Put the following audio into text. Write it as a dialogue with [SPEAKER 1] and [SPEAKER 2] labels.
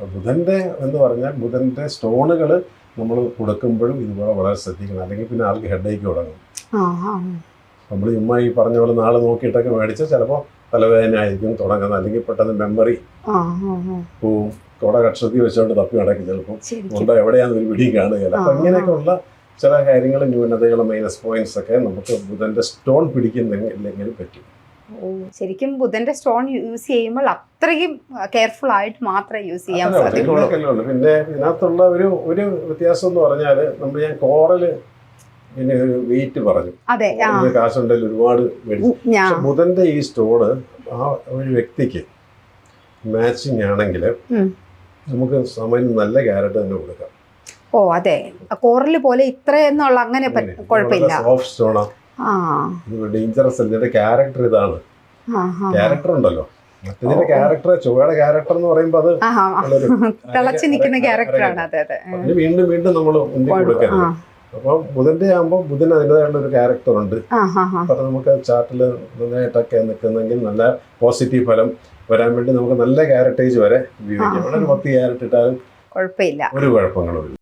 [SPEAKER 1] ബുധന്റെ എന്ന് പറഞ്ഞാൽ ബുധന്റെ സ്റ്റോണുകൾ നമ്മൾ കൊടുക്കുമ്പോഴും ഇതുപോലെ വളരെ ശ്രദ്ധിക്കണം. അല്ലെങ്കിൽ പിന്നെ ആൾക്ക് ഹെഡേക്ക് തുടങ്ങും.
[SPEAKER 2] ആ ആ.
[SPEAKER 1] നമ്മൾ ചുമ്മാ ഈ പറഞ്ഞ പോലെ നാളെ നോക്കിയിട്ടൊക്കെ മേടിച്ചാൽ ചിലപ്പോൾ തലവേദന ആയിരിക്കും തുടങ്ങുന്നത് അല്ലെങ്കിൽ പെട്ടെന്ന് മെമ്മറി പോവും. കുട കക്ഷത്തി വെച്ചുകൊണ്ട് തപ്പി നടക്കും ചിലപ്പോൾ ഉണ്ടോ എവിടെയാണെന്ന് ഒരു പിടിയും കാണുകയില്ല. അപ്പം. ഇങ്ങനെയൊക്കെയുള്ള ചില കാര്യങ്ങൾ ന്യൂനതകൾ മൈനസ് പോയിന്റ്സ് ഒക്കെ നമുക്ക് ബുധന്റെ സ്റ്റോൺ പിടിക്കുന്നില്ലെങ്കിൽ പറ്റും.
[SPEAKER 2] ശരിക്കും ബുധന്റെ സ്റ്റോൺ യൂസ് ചെയ്യുമ്പോൾ അത്രയും കെയർഫുൾ ആയിട്ട് മാത്രമേ യൂസ് ചെയ്യാൻ സാധിക്കുള്ളൂ.
[SPEAKER 1] പിന്നെ ഇതിനകത്തുള്ള ഒരു ഒരു വ്യത്യാസം എന്ന് പറഞ്ഞാൽ നമ്മൾ ഞാൻ കോറൽ പിന്നെ ഒരു വെയിറ്റ് പറഞ്ഞു.
[SPEAKER 2] അതെ
[SPEAKER 1] കാശുണ്ടെങ്കിൽ ഒരുപാട് ബുധന്റെ ഈ സ്റ്റോണ് ആ ഒരു വ്യക്തിക്ക് മാച്ചിങ് ആണെങ്കിൽ നമുക്ക് സമയം നല്ല ക്യാരറ്റ് തന്നെ കൊടുക്കാം.
[SPEAKER 2] ഓ അതെ. കോറൽ പോലെ ഇത്ര എന്നുള്ള അങ്ങനെ കുഴപ്പമില്ല.
[SPEAKER 1] സോഫ്റ്റ് സ്റ്റോണാണ് ഡേഞ്ചറസ് അല്ല? ഇതിന്റെ ക്യാരക്ടർ ഇതാണ്. ക്യാരക്ടർ ഉണ്ടല്ലോ. മറ്റേതിന്റെ ക്യാരക്ടർ ചൊവ്വയുടെ ക്യാരക്ടർ എന്ന് പറയുമ്പോൾ അത്
[SPEAKER 2] തിളച്ചു നിൽക്കുന്ന ക്യാരക്ടറാണ് അതെ അതെ.
[SPEAKER 1] വീണ്ടും വീണ്ടും നമ്മൾ കൊടുക്കരുത്. അപ്പോൾ ബുധന്റെ ആകുമ്പോൾ ബുധൻ അതിന്റെതായുള്ള ഒരു ക്യാരക്ടർ ഉണ്ട്. അപ്പൊ നമുക്ക് ചാർട്ടിൽ നന്നായിട്ടൊക്കെ നിൽക്കുന്നെങ്കിൽ നല്ല പോസിറ്റീവ് ഫലം വരാൻ വേണ്ടി നമുക്ക് നല്ല ക്യാരക്ടേജ് വരെ ഉപയോഗിക്കാം. വളരെ പത്ത് ക്യാരറ്റ് ഇട്ടാലും
[SPEAKER 2] കുഴപ്പമില്ല.
[SPEAKER 1] ഒരു കുഴപ്പങ്ങളും ഇല്ല.